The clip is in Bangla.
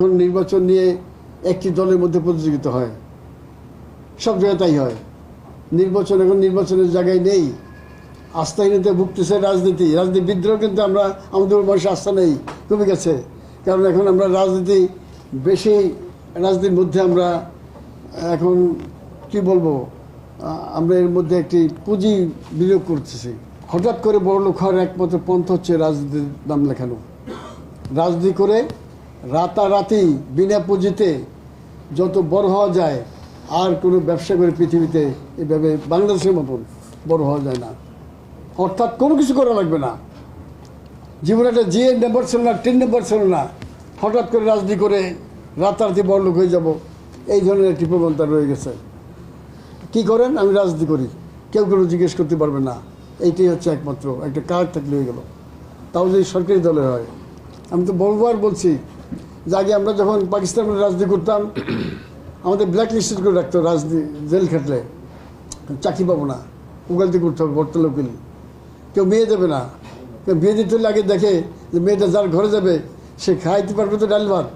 এখন নির্বাচন নিয়ে একটি দলের মধ্যে প্রতিযোগিতা হয়। সব জায়গায় তাই হয়। নির্বাচন এখন নির্বাচনের জায়গায় নেই। আস্থাহীনতা ভুগতেছে রাজনীতি। রাজনীতি বিদ্রোহ কিন্তু আমরা আমাদের বয়সে আস্থা নেই, কমে গেছে। কারণ এখন আমরা রাজনীতি বেশি, রাজনীতির মধ্যে আমরা এখন কি বলব আমরা এর মধ্যে একটি পুঁজি বিনিয়োগ করতেছি। হঠাৎ করে বড় লোক হওয়ার একমাত্র পন্থ হচ্ছে রাজনীতির নাম লেখানো। রাজনীতি করে রাতারাতি বিনা পুঁজিতে যত বড় হওয়া যায়, আর কোনো ব্যবসা করে পৃথিবীতে এভাবে বাংলাদেশের মতন বড় হওয়া যায় না। অর্থাৎ কোনো কিছু করা লাগবে না। জীবনে একটা জিএ নাম্বার ছিল না টেন নাম্বার ছিল না, হঠাৎ করে রাজনীতি করে রাতারাতি বড় লোক হয়ে যাব, এই ধরনের একটি প্রবণতা রয়ে গেছে। কি করেন? আমি রাজনীতি করি। কেউ কোনো জিজ্ঞেস করতে পারবে না। এইটাই হচ্ছে একমাত্র, একটা কার্ড থাকলে হয়ে গেল। তাও যদি সরকারি দলের হয়, আমি তো বহুবার বলছি আগে আমরা যখন পাকিস্তানের রাজনীতি করতাম, আমাদের ব্ল্যাক লিস্টেড করে রাখতো রাজনীতি, জেল খাটলে। চাকরি পাবো না, উগালতি করতে হবে বর্তমান উকিল কেউ মেয়ে দেবে না। কেউ বিয়ে দিতে হলে আগে দেখে যে মেয়েটা যার ঘরে যাবে, সে খাইতে পারবে তো ডাল ভাত।